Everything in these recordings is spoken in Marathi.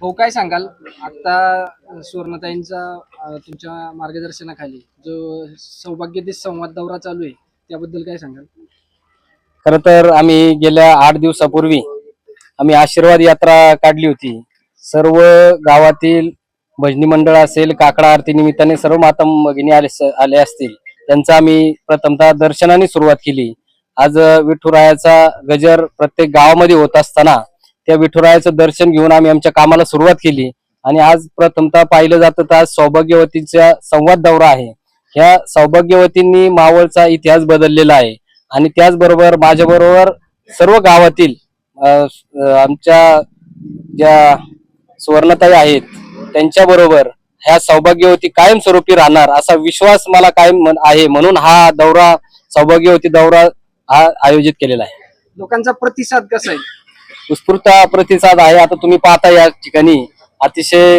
हो काय सांगाल? आता सुवर्णताईंचा तुमच्या मार्गदर्शनाखाली जो सौभाग्यदेश संवाद दौरा चालू आहे त्याबद्दल काय सांगाल? खर तर आम्ही गेल्या आठ दिवसापूर्वी आम्ही आशीर्वाद यात्रा काढली होती. सर्व गावातील भजनी मंडळ असेल काकडा आरती निमित्ताने सर्व माता भगिनी आले आले असतील त्यांचा आम्ही प्रथमतः दर्शनाने सुरुवात केली. आज विठुरायाचा गजर प्रत्येक गावामध्ये होत असताना त्या विठुरायाचं दर्शन घेऊन आम्ही आमच्या कामाला सुरुवात केली. आणि आज प्रथमतः पाहिलं जातं तर आज सौभाग्यवतीचा संवाद दौरा आहे. ह्या सौभाग्यवतींनी मावळचा इतिहास बदललेला आहे. आणि त्याचबरोबर माझ्याबरोबर सर्व गावातील आमच्या ज्या सुवर्णताई आहेत त्यांच्याबरोबर ह्या सौभाग्यवती कायमस्वरूपी राहणार असा विश्वास मला कायम आहे म्हणून हा दौरा सौभाग्यवती दौरा हा आयोजित केलेला आहे. लोकांचा प्रतिसाद कसा आहे? उत्स्फूर्त प्रतिसाद आहे. आता तुम्ही पाहता या ठिकाणी अतिशय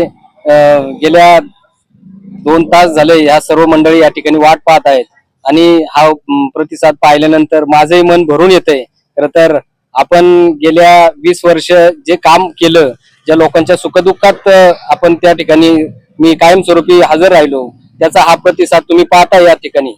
गेल्या दोन तास झाले या सर्व मंडळी या ठिकाणी वाट पाहत आहेत. आणि हा प्रतिसाद पाहिल्यानंतर माझंही मन भरून येते खर तर आपण गेल्या वीस वर्ष जे काम केलं ज्या लोकांच्या सुखदुःखात आपण त्या ठिकाणी मी कायमस्वरूपी हजर राहिलो त्याचा हा प्रतिसाद तुम्ही पाहता या ठिकाणी.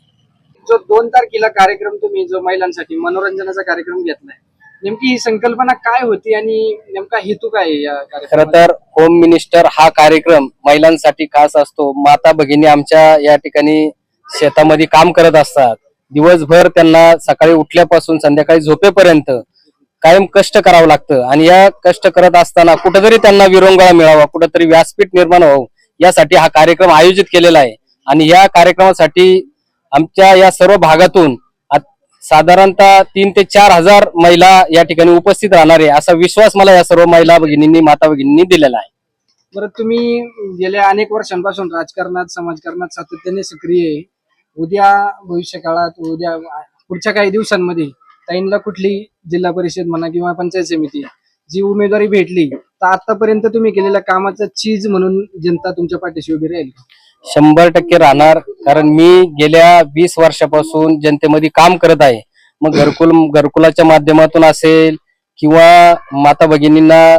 जो दोन तारखेला कार्यक्रम तुम्ही जो महिलांसाठी मनोरंजनाचा कार्यक्रम घेतलाय नेमकी ही संकल्पना काय होती आणि नेमका हेतू काय आहे या खर कार्यक्रमाचा तर होम मिनिस्टर हा कार्यक्रम महिलांसाठी खास असतो. माता भगिनी आमच्या या ठिकाणी शेतामध्ये काम करत असतात. दिवसभर त्यांना सकाळी उठल्यापासून संध्याकाळी झोपेपर्यंत कायम कष्ट करावं लागतं. आणि या कष्ट करत असताना कुठेतरी त्यांना विरंगुळा मिळावा कुठेतरी व्यासपीठ निर्माण व्हावं यासाठी हा कार्यक्रम आयोजित केलेला आहे. आणि या कार्यक्रमासाठी आमच्या या सर्व भागातून साधारणतः तीन ते चार हजार महिला या ठिकाणी उपस्थित राहणार आहे असा विश्वास मला या सर्व महिला भगिनींनी माता भगिनींनी दिलेला आहे. बरं तुम्ही गेल्या अनेक वर्षांपासून राजकारणात समाजकारणात सातत्याने सक्रिय आहे. उद्या भविष्य काळात उद्या पुढच्या काही दिवसांमध्ये ताईंना कुठली जिल्हा परिषद म्हणा किंवा पंचायत समिती जी उमेदवारी भेटली तर आतापर्यंत तुम्ही केलेल्या कामाचा चीज म्हणून जनता तुमच्या पाठीशी उभी राहील शंभर टक्के राहणार. कारण मी गेल्या वीस वर्षापासून जनतेमध्ये काम करत आहे. मग घरकुल घरकुलाच्या माध्यमातून असेल किंवा माता भगिनींना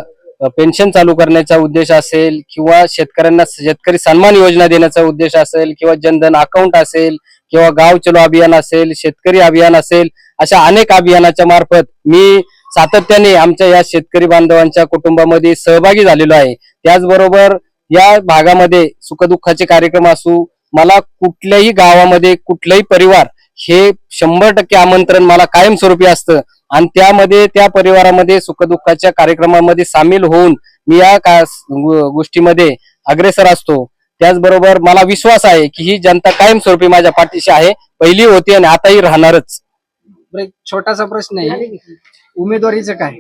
पेन्शन चालू करण्याचा उद्देश असेल किंवा शेतकऱ्यांना शेतकरी सन्मान योजना देण्याचा उद्देश असेल किंवा जनधन अकाउंट असेल किंवा गाव चलो अभियान असेल शेतकरी अभियान असेल अशा अनेक अभियानाच्या मार्फत मी सातत्याने आमच्या या शेतकरी बांधवांच्या कुटुंबामध्ये सहभागी झालेलो आहे. त्याचबरोबर या भागामध्ये सुखदुःखाचे कार्यक्रम असू मला कुठल्याही गावामध्ये कुठलाही परिवार हे शंभर टक्के आमंत्रण मला कायमस्वरूपी असतं. आणि त्यामध्ये त्या परिवारामध्ये सुखदुःखाच्या कार्यक्रमामध्ये सामील होऊन मी या का गोष्टीमध्ये अग्रेसर असतो. त्याचबरोबर मला विश्वास आहे की ही जनता कायमस्वरूपी माझ्या पाठीशी आहे. पहिली होती आणि आताही राहणारच. छोटासा प्रश्न आहे. उमेदवारीचं काय?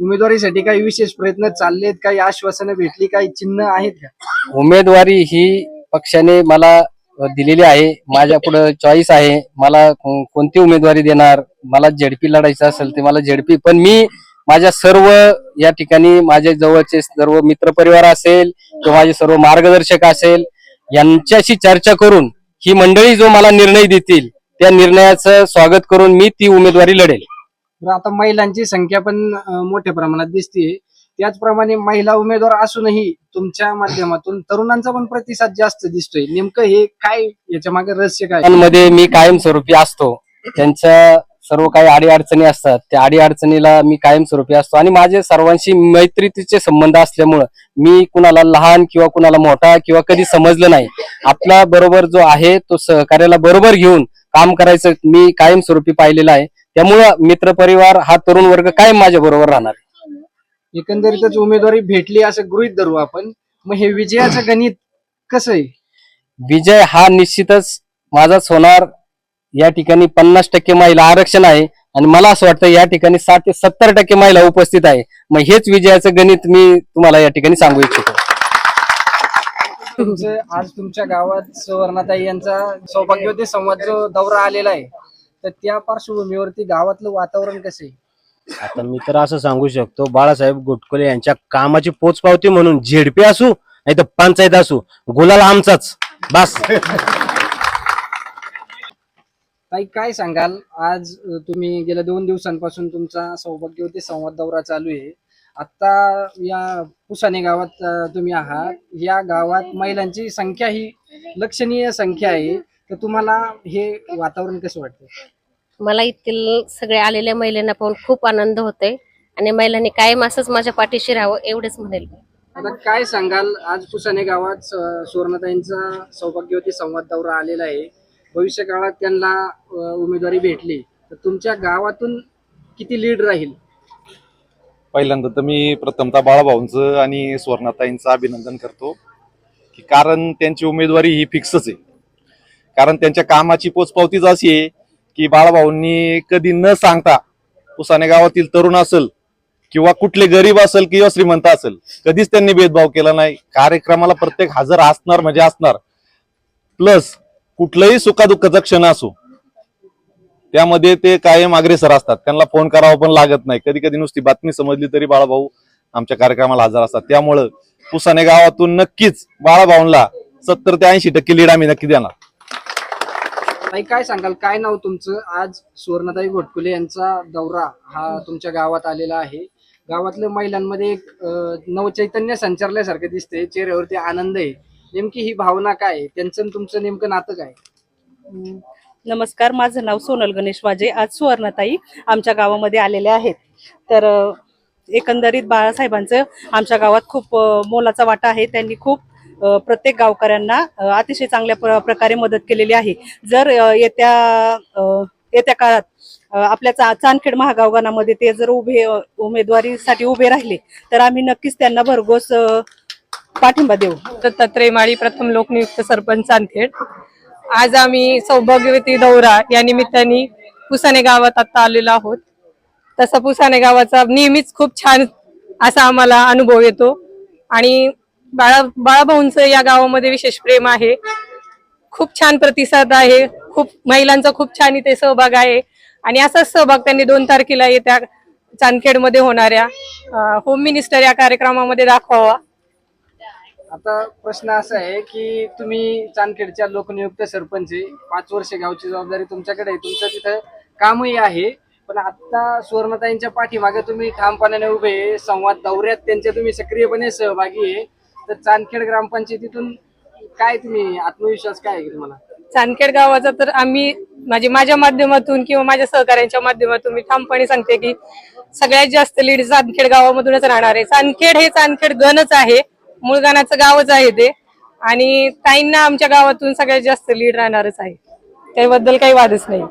उमेदवारीसाठी काही विशेष प्रयत्न चाललेत? काही आश्वासनं भेटली? काही चिन्ह आहेत का? उमेदवारी ही पक्षाने मला दिलेली आहे. माझ्या पुढे चॉईस आहे. मला को- कोणती उमेदवारी देणार? मला झेडपी लढायचं असेल ते मला झेडपी पण मी माझ्या सर्व या ठिकाणी माझे जवळचे सर्व मित्रपरिवार असेल किंवा माझे सर्व मार्गदर्शक असेल यांच्याशी चर्चा करून ही मंडळी जो मला निर्णय देतील त्या निर्णयाचं स्वागत करून मी ती उमेदवारी लढेल. तर आता महिलांची संख्या पण मोठ्या प्रमाणात दिसते त्याचप्रमाणे महिला उमेदवार असूनही तुमच्या माध्यमातून तरुणांचा पण प्रतिसाद जास्त दिसतोय. नेमकं हे काय याच्या मागे रहस्य काय? मध्ये मी कायमस्वरूपी असतो. त्यांच्या सर्व काही अडीअडचणी असतात. त्या अडीअडचणीला मी कायमस्वरूपी असतो. आणि माझे सर्वांशी मैत्रीचे संबंध असल्यामुळं मी कुणाला लहान किंवा कुणाला मोठा किंवा कधी समजलं नाही. आपला बरोबर जो आहे तो सहकार्याला बरोबर घेऊन काम करायचं मी कायमस्वरूपी पाहिलेलं आहे. त्यामुळं मित्रपरिवार हा तरुण वर्ग कायम माझ्या बरोबर राहणार एकंदरीतच उमेदवारी भेटली असं गृहित धरू आपण. मग हे विजयाचं गणित कसं आहे? विजय हा निश्चितच माझाच होणार या ठिकाणी पन्नास टक्के महिला आरक्षण आहे. आणि मला असं वाटतं या ठिकाणी साठ ते सत्तर टक्के महिला उपस्थित आहे. मग हेच विजयाचं गणित मी तुम्हाला या ठिकाणी सांगू इच्छितो. तुमचं आज तुमच्या गावात सुवर्णाताई यांचा सौभाग्यवती संवाद जो दौरा आलेला आहे. तर त्या पार्श्वभूमीवरती गावातलं वातावरण कसं आहे? आता मी तर असं सांगू शकतो बाळासाहेब गोटकोले यांच्या कामाची पोचपावती म्हणून झेडपी असू नाही तर पंचायत असू गुलाल आमचाच. बस. ताई काय सांगाल? आज अ, तुम्ही गेल्या दोन दिवसांपासून तुमचा सौभाग्यवती संवाद दौरा चालू आहे. आता या पुसाने गावात अं, तुम्ही आहात. या गावात महिलांची संख्या ही लक्षणीय संख्या आहे. तर तुम्हाला हे वातावरण कसं वाटतं मला येथील सगळे आलेल्या महिलांना पाहून खूप आनंद होतोय. आणि महिलांनी कायम असंच माझ्या पाठीशी राहावं एवढंच म्हणेल मी. आता काय सांगाल? आज पुसाने गावात स- सुवर्णताईंचा सौभाग्यवती संवाद दौरा आलेला आहे. भविष्य काळात त्यांना अं, उमेदवारी भेटली. तर तुमच्या गावातून किती लीड राहील? पहिल्यांदा तर मी प्रथमतः बाळाभाऊंचं आणि स्वर्णाताईंचं अभिनंदन करतो की कारण त्यांची उमेदवारी ही फिक्सच आहे. कारण त्यांच्या कामाची पोचपावतीच अशी आहे की बाळाभाऊंनी कधी न सांगता उसाने गावातील तरुण असेल किंवा कुठले गरीब असेल किंवा श्रीमंत असेल कधीच त्यांनी भेदभाव केला नाही. कार्यक्रमाला प्रत्येक हजर असणार म्हणजे असणार. प्लस कुठलंही सुखादुःखाचा क्षण असो त्यामध्ये ते कायम अग्रेसर असतात. त्यांना फोन करावा पण लागत नाही. कधी कधी नुसती बातमी समजली तरी बाळाभाऊ आमच्या कार्यक्रमाला हजर असतात. त्यामुळं पुसाने गावातून नक्कीच बाळाभाऊंला सत्तर ते ऐंशी टक्के लीड आम्ही नक्की देणार. ताई काय सांगाल? काय नाव तुमचं? आज सुवर्णताई घोटकुले यांचा दौरा हा तुमच्या गावात आलेला आहे. गावातल्या महिलांमध्ये एक अं, नवचैतन्य संचारल्यासारखं दिसते चेहऱ्यावरती आनंद आहे. नेमकी ही भावना काय आहे? त्यांचं आणि तुमचं नेमकं नातं काय. नमस्कार माझं नाव सोनल गणेश वाजे. आज सुवर्णताई आमच्या गावामध्ये आलेले आहेत. तर अ, एकंदरीत बाळासाहेबांचं आमच्या गावात खूप अ, मोलाचा वाटा आहे. त्यांनी खूप प्रत्येक गावकऱ्यांना अतिशय चांगल्या प्र- प्रकारे मदत केलेली आहे. जर येत्या येत्या काळात आपल्या चा- चांदखेड महागावगानामध्ये ते जर उभे उमेदवारीसाठी उभे राहिले तर आम्ही नक्कीच त्यांना भरघोस पाठिंबा देऊ. दत्तात्रय माळी प्रथम लोकनियुक्त सरपंच चांदखेड. आज आम्ही सौभाग्यवती दौरा या निमित्ताने पुसाने गावात आता आलेलो आहोत. तसा पुसाने गावाचा नेहमीच खूप छान असा आम्हाला अनुभव येतो. आणि बाळा बाळाभाऊंचं या गावामध्ये विशेष प्रेम आहे. खूप छान प्रतिसाद आहे. खूप महिलांचा खूप छान इथे सहभाग आहे. आणि असाच सहभाग त्यांनी दोन तारखेला येत्या चांदखेडमध्ये होणाऱ्या होम मिनिस्टर या कार्यक्रमामध्ये दाखवावा. आता प्रश्न असा आहे की तुम्ही चांदखेडच्या लोकनियुक्त सरपंच आहे. पाच वर्ष गावची जबाबदारी तुमच्याकडे आहे. तुमचं तिथं कामही आहे. पण आता सुवर्णताईंच्या पाठीमागे तुम्ही ठामपणाने उभे आहे. संवाद दौऱ्यात त्यांच्या तुम्ही सक्रियपणे सहभागी आहे. तर चांदखेड ग्रामपंचायतीतून काय तुम्ही आत्मविश्वास काय आहे तुम्हाला? चांदखेड गावाचा तर आम्ही म्हणजे माझ्या माध्यमातून किंवा माझ्या सहकाऱ्यांच्या माध्यमातून मी ठामपणे सांगते की सगळ्यात जास्त लीड चांदखेड गावामधूनच राहणार आहे. चांदखेड हे चांदखेड गणच आहे. मूळ गावच आहे ते. आणि ताईंना आमच्या गावातून सगळ्यात जास्त लीड राहणारच आहे. त्याबद्दल काही वादच नाही.